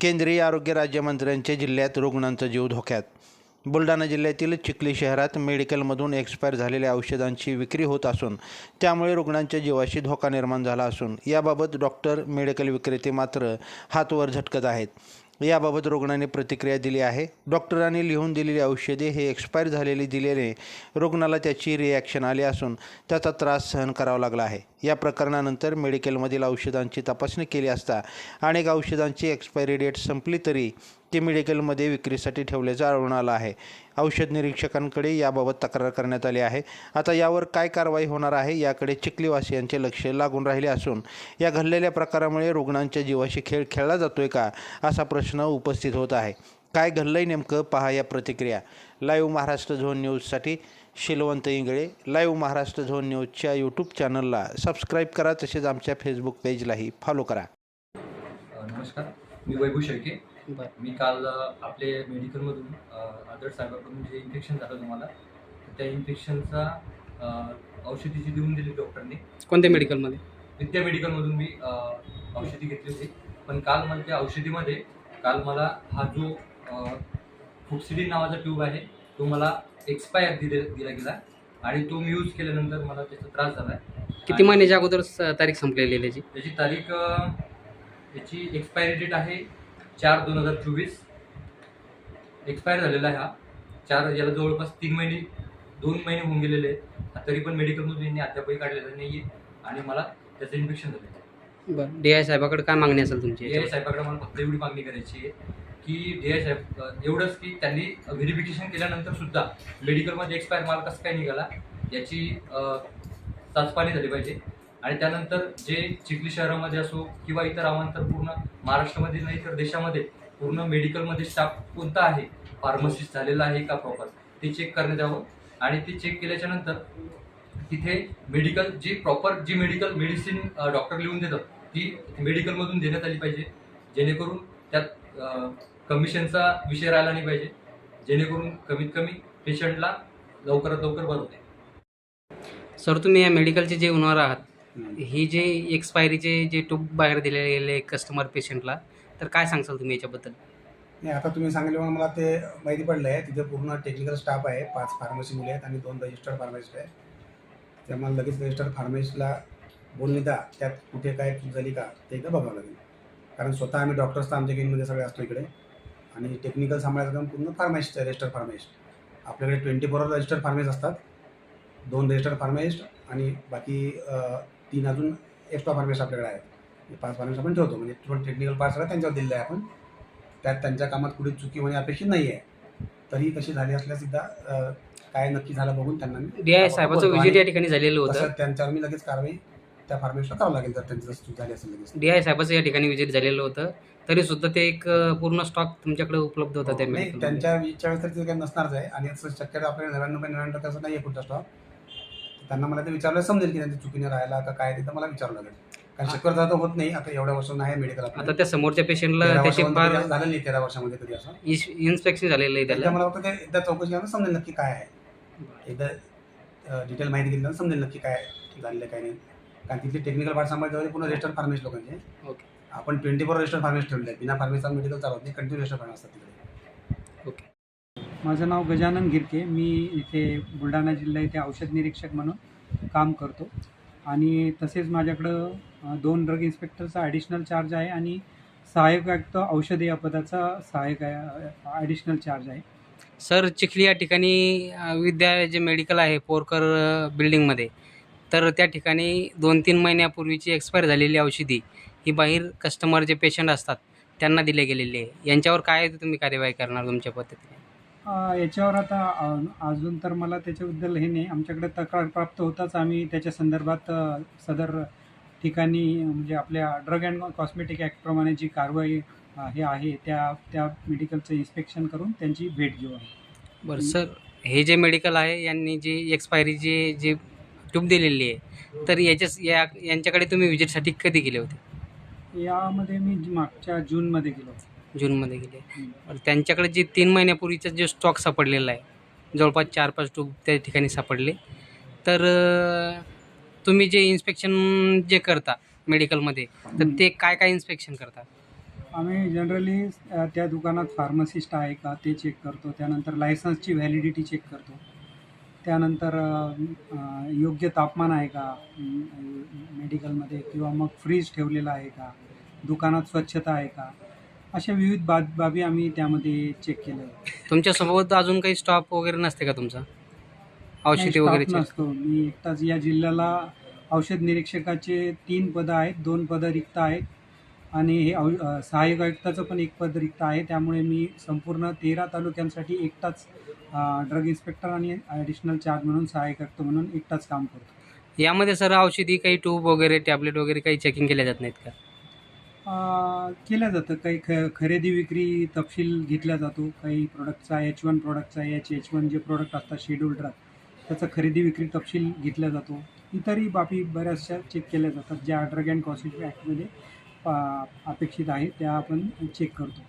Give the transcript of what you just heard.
केंद्रीय आरोग्य राज्यमंत्र्यांच्या जिल्ह्यात रुग्णांचा जीव धोक्यात. बुलढाणा जिल्ह्यातील चिखली शहरात मेडिकलमधून एक्सपायर झालेल्या औषधांची विक्री होत असून त्यामुळे रुग्णांच्या जीवाशी धोका निर्माण झाला असून याबाबत डॉक्टर मेडिकल विक्रेते मात्र हातवर झटकत आहेत. याबाबत रुग्णाने प्रतिक्रिया दिली आहे. डॉक्टरांनी लिहून दिलेली औषधे हे एक्सपायर झालेली दिल्याने रुग्णाला त्याची रिॲक्शन आली असून त्याचा त्रास सहन करावा लागला आहे. या प्रकरणानंतर मेडिकलमधील औषधांची तपासणी केली असता अनेक औषधांची एक्सपायरी डेट संपली तरी ते मेडिकलमध्ये विक्रीसाठी ठेवल्याचं आढळून आलं आहे. औषध निरीक्षकांकडे याबाबत तक्रार करण्यात आली आहे. आता यावर काय कारवाई होणार आहे याकडे चिखलीवासियांचे लक्ष लागून राहिले असून या घडलेल्या प्रकारामुळे रुग्णांच्या जीवाशी खेळ खेळला जातोय का असा प्रश्न उपस्थित होत आहे. काय घडलंय नेमकं पहा या प्रतिक्रिया. लाईव्ह महाराष्ट्र झोन न्यूजसाठी शिलवंत इंगळे. लाईव्ह महाराष्ट्र झोन न्यूजच्या यूट्यूब चॅनलला सबस्क्राईब करा तसेच आमच्या फेसबुक पेजलाही फॉलो करा. नमस्कार. मी वैभू शेळके. मी काल आपले मेडिकलमधून आदर साहेबाकडून जे इन्फेक्शन झालं तुम्हाला त्या इन्फेक्शनचा औषधी जी देऊन दिली डॉक्टरने कोणत्या मेडिकलमध्ये विद्या मेडिकलमधून मी औषधी घेतली होती. पण काल मला त्या औषधीमध्ये काल मला हा जो फुक्सिडिन नावाचा ट्यूब आहे तो मला एक्सपायर दिले दिला गेला आणि तो मी यूज केल्यानंतर मला त्याचा त्रास झाला. किती महिन्याच्या अगोदर तारीख संपलेली त्याची? त्याची तारीख याची एक्सपायरी डेट आहे चार दोन हजार चोवीस. एक्सपायर झालेला आहे हा. चार याला जवळपास तीन महिने दोन महिने होऊन गेलेले आहेत. तरी पण मेडिकलमधून यांनी अद्यापही काढलेलं नाही आहे आणि मला त्याचं इन्फेक्शन झालं बरं डी आय साहेबाकडे काय मागणी असेल तुमची? डी आय साहेबाकडे मला फक्त एवढी मागणी करायची आहे की डी आय साहेब एवढंच की त्यांनी व्हेरिफिकेशन केल्यानंतर सुद्धा मेडिकलमध्ये एक्सपायर माल कसं काय निघाला याची चाचपाणी झाली पाहिजे. आणि त्यानंतर जे चिखली शहरामध्ये असो किंवा इतर अवांतर पूर्ण महाराष्ट्रामध्ये नाही तर देशामध्ये पूर्ण मेडिकलमध्ये स्टाफ कोणता आहे? फार्मसिस्ट झालेला आहे का प्रॉपर ते चेक करण्यात यावं. आणि ते चेक केल्याच्यानंतर तिथे मेडिकल जी प्रॉपर जी मेडिकल मेडिसिन डॉक्टर लिहून देतात ती मेडिकलमधून देण्यात आली पाहिजे. जेणेकरून त्यात कमिशनचा विषय राहिला नाही पाहिजे. जेणेकरून कमीत कमी पेशंटला लवकरात लवकर बरं होते सर तुम्ही या मेडिकलचे जे होणार आहात ही जे एक्सपायरीचे जे टूब बाहेर दिले गेले कस्टमर पेशंटला तर काय सांगसाल तुम्ही याच्याबद्दल? नाही आता तुम्ही सांगितल्यामुळे मला ते माहिती पडलं आहे तिथे पूर्ण टेक्निकल स्टाफ आहे. पाच फार्मसी मुले आहेत आणि दोन रजिस्टर्ड फार्मासिस्ट आहेत. त्यामुळे लगेच रजिस्टर्ड फार्मासिस्टला बोलणी द्या त्यात कुठे काय चूक झाली का ते एकदा बघावं लागेल. कारण स्वतः आम्ही डॉक्टर्स तर आमच्या गेममध्ये सगळे असतो इकडे. आणि टेक्निकल सांभाळायचं काम पूर्ण फार्मासिस्ट आहे रजिस्टर्ड फार्मासिस्ट आपल्याकडे twenty four hour registered pharmacist असतात. दोन रजिस्टर्ड फार्मासिस्ट आणि बाकी तीन अजून एक्स्ट्रा फार्मासिस्ट आपल्याकडे आहेत. हे पाच फार्मासिस्ट आपण ठेवतो. म्हणजे थोडं टेक्निकल पार्ट सगळं त्यांच्यावर दिलेलं आहे आपण. त्यात त्यांच्या कामात कुठे चुकी होणे अपेक्षित नाही आहे तरी तशी झाली असल्यास सुद्धा काय नक्की झालं बघून त्यांना डी आय साहेबाचं विजिट या ठिकाणी झालेलं होतं. त्यांच्यावर मी लगेच कारवाई त्या फार्मेशला करावं लागेल जर त्यांची चूक झाली असेल लगेच. डी आय साहेबाचं या ठिकाणी विजिट झालेलं होतं. तरी सुद्धा ते एक पूर्ण स्टॉक तुमच्याकडे उपलब्ध होता त्या मेडिकल त्यांच्या विचार वेळेस तर काही नसणारच आहे. आणि शक्यतो आपल्याला नव्याण्णव नव्याण्णव टक्के असं नाही आहे पुढचा स्टॉक त्यांना मला ते विचारलं समजेल की त्यांच्या चुकीने राहिला का काय ते तर मला विचारावं लागेल कारण शक्यतो तर होत नाही आता एवढ्या वर्षांना आहे मेडिकल आता त्या समोरच्या पेशंटला त्याचे फार झालं नाही तेरा वर्षामध्ये कधी असं. इन्स्पेक्शन झालेलं आहे एकदा त्याला मला फक्त ते एकदा चौकशी करून समजेल नक्की काय आहे. एकदा डिटेल माहिती घेतल्यानं समजेल नक्की काय झालेलं काय नाही. कारण तिथले टेक्निकल पार्ट सांभाळते पूर्ण रजिस्टर्ड फार्मेस्ट लोकांचे. ओके आपण ट्वेंटी फोर रजिस्टर्ड फार्मेस्ट ठेवले बिना फार्मेसचा मेडिकल चालवत नाही कंटिन्यू रजिस्टर्ड फार्मेस असतात तिकडे. माझं नाव गजानन गिरके. मी इथे बुलढाणा जिल्हा इथे औषध निरीक्षक म्हणून काम करतो. आणि तसेच माझ्याकडं दोन ड्रग इन्स्पेक्टरचा ॲडिशनल चार्ज आहे आणि सहाय्यक आयुक्त औषधी या पदाचा सहाय्यक ॲडिशनल चार्ज आहे. सर चिखली या ठिकाणी विद्या जे मेडिकल आहे पोरकर बिल्डिंगमध्ये तर त्या ठिकाणी दोन तीन महिन्यापूर्वीची एक्सपायर झालेली औषधी ही बाहेर कस्टमर जे पेशंट असतात त्यांना दिले गेलेली आहे. यांच्यावर काय तुम्ही कार्यवाही करणार तुमच्या पद्धतीने? याच्यावर आता अजून तर मला त्याच्याबद्दल हे नाही. आमच्याकडे तक्रार प्राप्त होताच आम्ही त्याच्या संदर्भात सदर ठिकाणी म्हणजे आपल्या ड्रग अँड कॉस्मेटिक ॲक्टप्रमाणे जी कारवाई हे आहे त्या त्या मेडिकलचं इन्स्पेक्शन करून त्यांची भेट घेऊ बरं सर हे जे मेडिकल आहे यांनी जी एक्सपायरीची जे ट्यूब दिलेली आहे तर याच्या या यांच्याकडे तुम्ही विजिटसाठी कधी गेले होते? यामध्ये मी मागच्या जूनमध्ये गेलो होतो. जूनमध्ये गेले. त्यांच्याकडे जे तीन महिन्यापूर्वीचा जो स्टॉक सापडलेला आहे जवळपास चार पाच ट्यूब त्या ठिकाणी सापडले. तर तुम्ही जे इन्स्पेक्शन जे करता मेडिकलमध्ये तर ते काय काय इन्स्पेक्शन करता? आम्ही जनरली त्या दुकानात फार्मसिस्ट आहे का ते चेक करतो. त्यानंतर लायसन्सची व्हॅलिडिटी चेक करतो. त्यानंतर योग्य तापमान आहे का मेडिकलमध्ये किंवा मग फ्रीज ठेवलेला आहे का दुकानात स्वच्छता आहे का अशा विविध बाब बाबी आम्ही त्यामध्ये चेक केल्या. तुमच्यासोबत अजून काही स्टॉप वगैरे नसते का तुमचा? औषधी नाही, वगैरे स्टाफ check? नसतो. मी एकटाच या जिल्ह्याला औषध निरीक्षकाचे तीन पदं आहेत दोन पदं रिक्त आहेत. आणि हे औ अ, सहाय्यक आयुक्ताचं पण एक पद रिक्त आहे. त्यामुळे मी संपूर्ण तेरा तालुक्यांसाठी एकटाच ड्रग इन्स्पेक्टर आणि ॲडिशनल चार्ज म्हणून सहाय्यक आयुक्त म्हणून एकटाच काम करतो. यामध्ये सर औषधी काही ट्यूब वगैरे टॅबलेट वगैरे काही चेकिंग केल्या जात नाहीत का? केल्या केलं जातं. काही ख खरेदी विक्री तपशील घेतला जातो. काही प्रोडक्टचा एच वन प्रोडक्टचा एच एच वन जे प्रोडक्ट असतात शेड्यूल ड्रग त्याचा खरेदी विक्री तपशील घेतला जातो. इतरही बाबी बऱ्याचशा चेक केल्या जातात ज्या ड्रग अँड कॉस्मेटिक ॲक्टमध्ये अपेक्षित आहे त्या आपण चेक करतो.